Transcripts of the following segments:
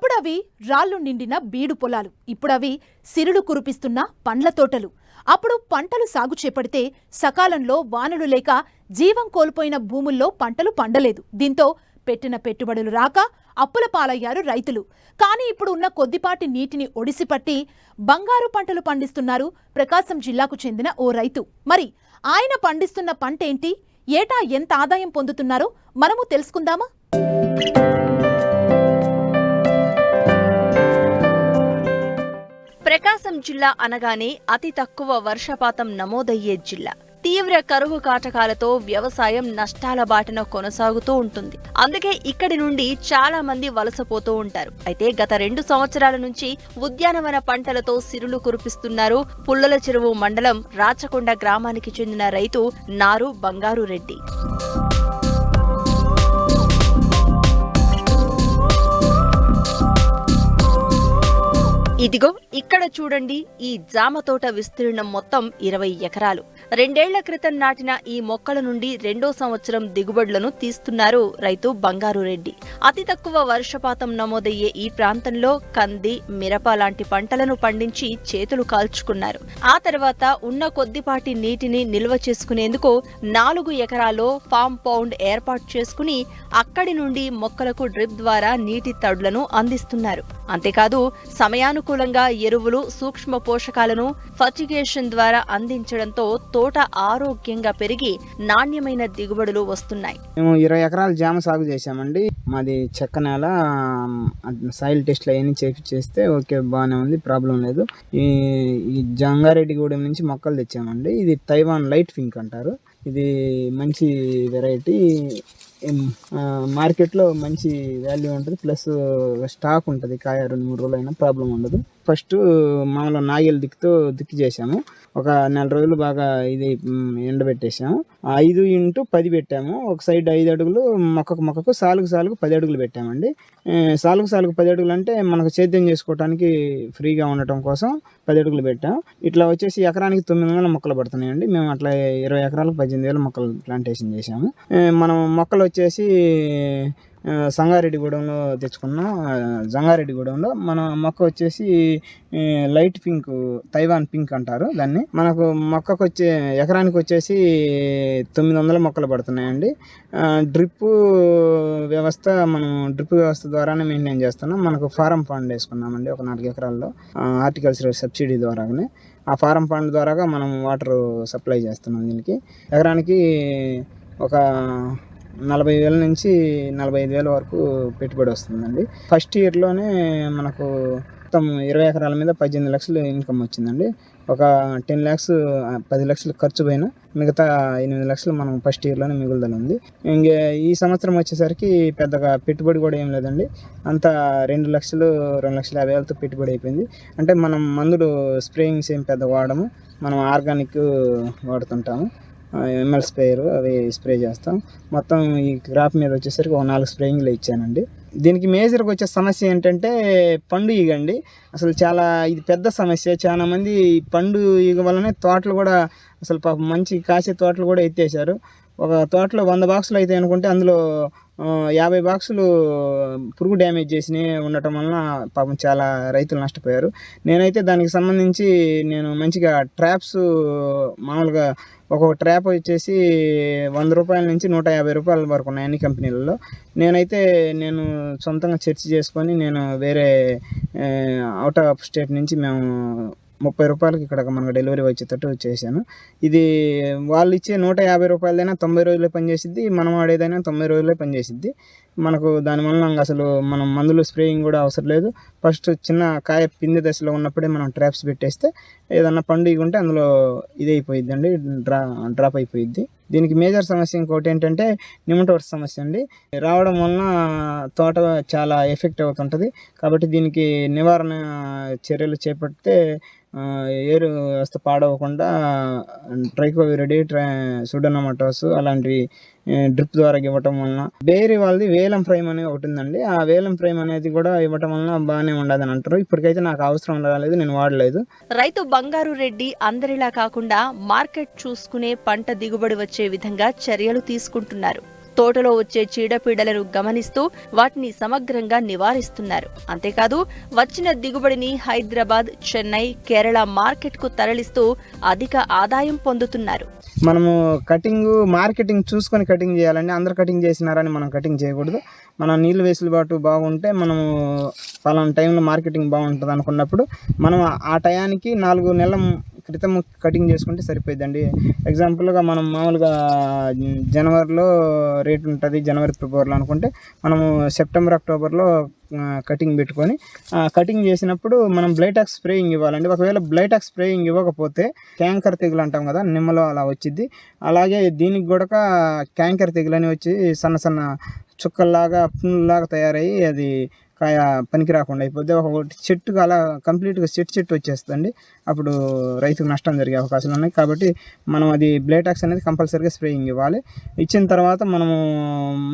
ఒకప్పుడు అవి రాళ్ళు నిండిన బీడు పొలాలు ఇప్పుడవి సిరులు కురిపిస్తున్న పండ్ల తోటలు. అప్పుడు పంటలు సాగు చేపడితే సకాలంలో వానలు లేక జీవం కోల్పోయిన భూముల్లో పంటలు పండలేదు. దీంతో పెట్టిన పెట్టుబడులు రాక అప్పుల పాలయ్యారు రైతులు. కానీ ఇప్పుడు ఉన్న కొద్దిపాటి నీటిని ఒడిసిపట్టి బంగారు పంటలు పండిస్తున్నారు ప్రకాశం జిల్లాకు చెందిన ఓ రైతు. మరి ఆయన పండిస్తున్న పంటేంటి? ఏటా ఎంత ఆదాయం పొందుతున్నారో మనము తెలుసుకుందామా? ప్రకాశం జిల్లా అనగానే అతి తక్కువ వర్షపాతం నమోదయ్యే జిల్లా. తీవ్ర కరువు కాటకాలతో వ్యవసాయం నష్టాల బాటన కొనసాగుతూ ఉంటుంది. అందుకే ఇక్కడి నుండి చాలా మంది వలసపోతూ ఉంటారు. అయితే గత రెండు సంవత్సరాల నుంచి ఉద్యానవన పంటలతో సిరులు కురిపిస్తున్నారు పుల్లల చెరువు మండలం రాచకొండ గ్రామానికి చెందిన రైతు నారు బంగారు రెడ్డి ఇదిగో ఇక్కడ చూడండి ఈ జామ తోట విస్తీర్ణం మొత్తం ఇరవై ఎకరాలు. రెండేళ్ళ క్రితం నాటిన ఈ మొక్కల నుండి రెండో సంవత్సరం దిగుబడులను తీస్తున్నారు రైతు బంగారు రెడ్డి. అతి తక్కువ వర్షపాతం నమోదయ్యే ఈ ప్రాంతంలో కంది మిరప లాంటి పంటలను పండించి చేతులు కాల్చుకున్నారు. ఆ తర్వాత ఉన్న కొద్దిపాటి నీటిని నిల్వ చేసుకునేందుకు నాలుగు ఎకరాల్లో ఫామ్ పౌండ్ ఏర్పాటు చేసుకుని అక్కడి నుండి మొక్కలకు డ్రిప్ ద్వారా నీటి తడులను అందిస్తున్నారు. అంతేకాదు అనుకూలంగా ఎరువులు సూక్ష్మ పోషకాలను ఫర్టిగేషన్ ద్వారా అందించడంతో తోట ఆరోగ్యంగా పెరిగి నాణ్యమైన దిగుబడులు వస్తున్నాయి. మేము ఇరవై ఎకరాల జామ సాగు చేశామండి. మాది చెక్క నేల సాయిల్ టెస్ట్లు అవన్నీ చేసి చేస్తే ఓకే బాగానే ఉంది ప్రాబ్లం లేదు. ఈ ఈ జంగారెడ్డిగూడెం నుంచి మొక్కలు తెచ్చామండి. ఇది తైవాన్ లైట్ ఫింక్ అంటారు. ఇది మంచి వెరైటీ మార్కెట్లో మంచి వాల్యూ ఉంటుంది. ప్లస్ స్టాక్ ఉంటుంది. కాయ రెండు మూడు రోజులైనా ప్రాబ్లం ఉండదు. ఫస్ట్ మామూలు నాగేలు దిక్కుతో దిక్కు చేసాము ఒక నెల రోజులు బాగా ఇది ఎండబెట్టేసాము ఐదు ఇంటూ పది పెట్టాము. ఒక సైడ్ ఐదు అడుగులు మొక్కకు మొక్కకు సాలుగు సాలుగు పది అడుగులు పెట్టామండి. సాలుగు సాలుగు పది అడుగులు అంటే మనకు సేద్యం చేసుకోవడానికి ఫ్రీగా ఉండటం కోసం పది అడుగులు పెట్టాం. ఇట్లా వచ్చేసి ఎకరానికి తొమ్మిది వందల మొక్కలు పడుతున్నాయండి. మేము అట్లా ఇరవై ఎకరాలకు పద్దెనిమిది వేల మొక్కలు ప్లాంటేషన్ చేసాము మనం మొక్కలు వచ్చేసి సంగారెడ్డిగూడెంలో తెచ్చుకున్నాం జంగారెడ్డిగూడెంలో. మన మొక్క వచ్చేసి లైట్ పింక్ తైవాన్ పింక్ అంటారు దాన్ని. మనకు మొక్కకు వచ్చే ఎకరానికి వచ్చేసి తొమ్మిది వందల మొక్కలు పడుతున్నాయండి. డ్రిప్ వ్యవస్థ మనం డ్రిప్ వ్యవస్థ ద్వారానే మెయింటైన్ చేస్తున్నాం. మనకు ఫారం ఫండ్ వేసుకున్నామండి ఒక నాలుగు ఎకరాల్లో. హార్టికల్చర్ సబ్సిడీ ద్వారానే ఆ ఫారం ఫండ్ ద్వారాగా మనం వాటర్ సప్లై చేస్తున్నాం దీనికి. ఎకరానికి ఒక నలభై వేల నుంచి నలభై ఐదు వేల వరకు పెట్టుబడి వస్తుందండి. ఫస్ట్ ఇయర్లోనే మనకు మొత్తం ఇరవై ఎకరాల మీద పద్దెనిమిది లక్షలు ఇన్కమ్ వచ్చిందండి. ఒక టెన్ ల్యాక్స్ పది లక్షలు ఖర్చు పోయిన మిగతా ఎనిమిది లక్షలు మనం ఫస్ట్ ఇయర్లోనే మిగులుదల ఉంది. ఇంకే ఈ సంవత్సరం వచ్చేసరికి పెద్దగా పెట్టుబడి కూడా ఏం లేదండి. అంతా రెండు లక్షలు రెండు లక్షల యాభై వేలతో పెట్టుబడి అయిపోయింది. అంటే మనం మందులు స్ప్రేయింగ్స్ ఏం పెద్ద వాడము. మనం ఆర్గానిక్ వాడుతుంటాము. ఎంఎల్ స్ప్రేయర్ అవి స్ప్రే చేస్తాం. మొత్తం ఈ క్రాప్ మీద వచ్చేసరికి ఒక నాలుగు స్ప్రేయింగ్లు ఇచ్చానండి. దీనికి మేజర్గా వచ్చే సమస్య ఏంటంటే పండు ఈగ అండి అసలు చాలా ఇది పెద్ద సమస్య. చాలామంది ఈ పండు ఈగ వల్లనే తోటలు కూడా అసలు పాపం మంచి కాసే తోటలు కూడా ఎత్తేసారు ఒక తోటలో వంద బాక్సులు అయితే అనుకుంటే అందులో యాభై బాక్సులు పురుగు డ్యామేజ్ చేసినవి ఉండటం వలన పాపం చాలా రైతులు నష్టపోయారు. నేనైతే దానికి సంబంధించి నేను మంచిగా ట్రాప్స్ మామూలుగా ఒక్కొక్క ట్రాప్ వచ్చేసి వంద రూపాయల నుంచి నూట యాభై రూపాయల వరకు ఉన్నాయి అన్ని కంపెనీలలో. నేనైతే నేను సొంతంగా చర్చ చేసుకొని నేను వేరే అవుట్ ఆఫ్ స్టేట్ నుంచి మేము ముప్పై రూపాయలకి ఇక్కడ మనకు డెలివరీ వచ్చేటట్టు చేశాను. ఇది వాళ్ళు ఇచ్చే నూట యాభై రూపాయలదైనా తొంభై రోజులే పనిచేసిద్ది మనం వాడేదైనా తొంభై రోజులే పనిచేసిద్ది. మనకు దానివల్ల అసలు మనం మందులు స్ప్రేయింగ్ కూడా అవసరం లేదు. ఫస్ట్ చిన్న కాయ పిండి దశలో ఉన్నప్పుడే మనం ట్రాప్స్ పెట్టేస్తే ఏదన్నా పండుగ ఉంటే అందులో ఇది అయిపోయిద్దండి అండి డ్రా డ్రాప్ అయిపోయిద్ది. దీనికి మేజర్ సమస్య ఇంకోటి ఏంటంటే నిమటోర్స్ సమస్య అండి. రావడం వలన తోట చాలా ఎఫెక్ట్ అవుతుంటుంది. కాబట్టి దీనికి నివారణ చర్యలు చేపడితే ఏరు వ్యవస్థ పాడవకుండా ట్రైకోవిరిడి ట్రై సుడోనమటోస్ అలాంటివి డ్రిప్ ద్వారా ఇవ్వటం వలన బేరి వాళ్ళది వేలం ఫ్రైమ్ అనేది ఒకటి ఉందండి ఆ వేలం ఫ్రైమ్ అనేది కూడా ఇవ్వటం వలన బాగానే ఉండదని అంటారు. ఇప్పటికైతే నాకు అవసరం రాలేదు నేను వాడలేదు. రైతు బంగారు రెడ్డి అందరిలా కాకుండా మార్కెట్ చూసుకునే పంట దిగుబడి వచ్చే విధంగా చర్యలు తీసుకుంటున్నారు. తోటలో వచ్చే చీడపీడలను గమనిస్తూ వాటిని సమగ్రంగా నివారిస్తున్నారు. అంతేకాదు వచ్చిన దిగుబడిని హైదరాబాద్ చెన్నై కేరళ మార్కెట్కు తరలిస్తూ అధిక ఆదాయం పొందుతున్నారు. మనము కటింగ్ మార్కెటింగ్ చూసుకొని కటింగ్ చేయాలండి. అందరు కటింగ్ చేసినారని మనం కటింగ్ చేయకూడదు. మన నీళ్ళు వెసులుబాటు బాగుంటే మనము పలానా టైంలో మార్కెటింగ్ బాగుంటుంది అనుకున్నప్పుడు మనం ఆ టయానికి నాలుగు నెలల క్రితం కటింగ్ చేసుకుంటే సరిపోయిందండి ఎగ్జాంపుల్గా మనం మామూలుగా జనవరిలో రేట్ ఉంటుంది జనవరి ఫిబ్రవరిలో అనుకుంటే మనము సెప్టెంబర్ అక్టోబర్లో కటింగ్ పెట్టుకొని ఆ, కటింగ్ చేసినప్పుడు మనం బ్లైటాక్స్ స్ప్రేయింగ్ ఇవ్వాలండి. ఒకవేళ బ్లైటాక్స్ స్ప్రేయింగ్ ఇవ్వకపోతే క్యాంకర్ తెగులు అంటాం కదా నిమ్మలో అలా వచ్చింది అలాగే దీనికి కూడా క్యాంకర్ తెగులు అని వచ్చి సన్న సన్న చుక్కల్లాగా పుండ్లాగా తయారయ్యి అది కాయ పనికి రాకుండా అయిపోద్ది. ఒక చెట్టుకు అలా కంప్లీట్గా చెట్టు చెట్టు వచ్చేస్తుంది. అప్పుడు రైతుకు నష్టం జరిగే అవకాశాలు ఉన్నాయి. కాబట్టి మనం అది బ్లేటాక్స్ అనేది కంపల్సరీగా స్ప్రేయింగ్ ఇవ్వాలి. ఇచ్చిన తర్వాత మనము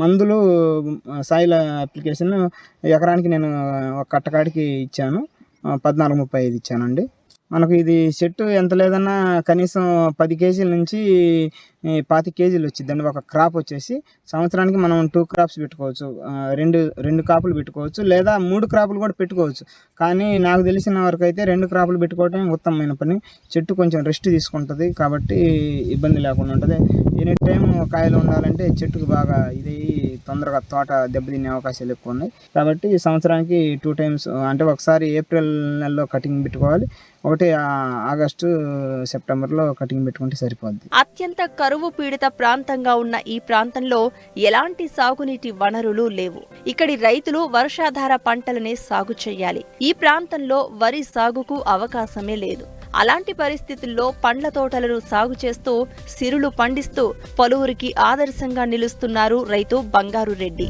మందులు సాయిల్ అప్లికేషన్ ఎకరానికి నేను ఒక కట్టకాడికి ఇచ్చాను. పద్నాలుగు ముప్పై ఐదు ఇచ్చానండి. మనకు ఇది చెట్టు ఎంత లేదన్నా కనీసం పది కేజీల నుంచి పాతి కేజీలు వచ్చిందండి ఒక క్రాప్ వచ్చేసి సంవత్సరానికి మనం టూ క్రాప్స్ పెట్టుకోవచ్చు. రెండు రెండు క్రాపులు పెట్టుకోవచ్చు లేదా మూడు క్రాపులు కూడా పెట్టుకోవచ్చు. కానీ నాకు తెలిసిన వరకు అయితే రెండు క్రాపులు పెట్టుకోవటం ఉత్తమమైన పని. చెట్టు కొంచెం రెస్ట్ తీసుకుంటుంది కాబట్టి ఇబ్బంది లేకుండా ఉంటుంది. ఎనీ టైం కాయలు ఉండాలంటే చెట్టుకు బాగా ఇది తొందరగా తోట దెబ్బతినే అవకాశాలు ఎక్కువ ఉన్నాయి. కాబట్టి సంవత్సరానికి టూ టైమ్స్ అంటే ఒకసారి ఏప్రిల్ నెలలో కటింగ్ పెట్టుకోవాలి. ఒక కాబట్టి ఆగస్టు సెప్టెంబర్లో కటింగ్ పెట్టుకుంటే సరిపోద్ది. అత్యంత కరువు పీడిత ప్రాంతంగా ఉన్న ఈ ప్రాంతంలో ఎలాంటి సాగునీటి వనరులు లేవు. ఇక్కడి రైతులు వర్షాధార పంటలనే సాగు చేయాలి. ఈ ప్రాంతంలో వరి సాగుకు అవకాశమే లేదు. అలాంటి పరిస్థితుల్లో పండ్ల తోటలను సాగు చేస్తూ సిరులు పండిస్తూ పలువురికి ఆదర్శంగా నిలుస్తున్నారు రైతు బంగారు రెడ్డి.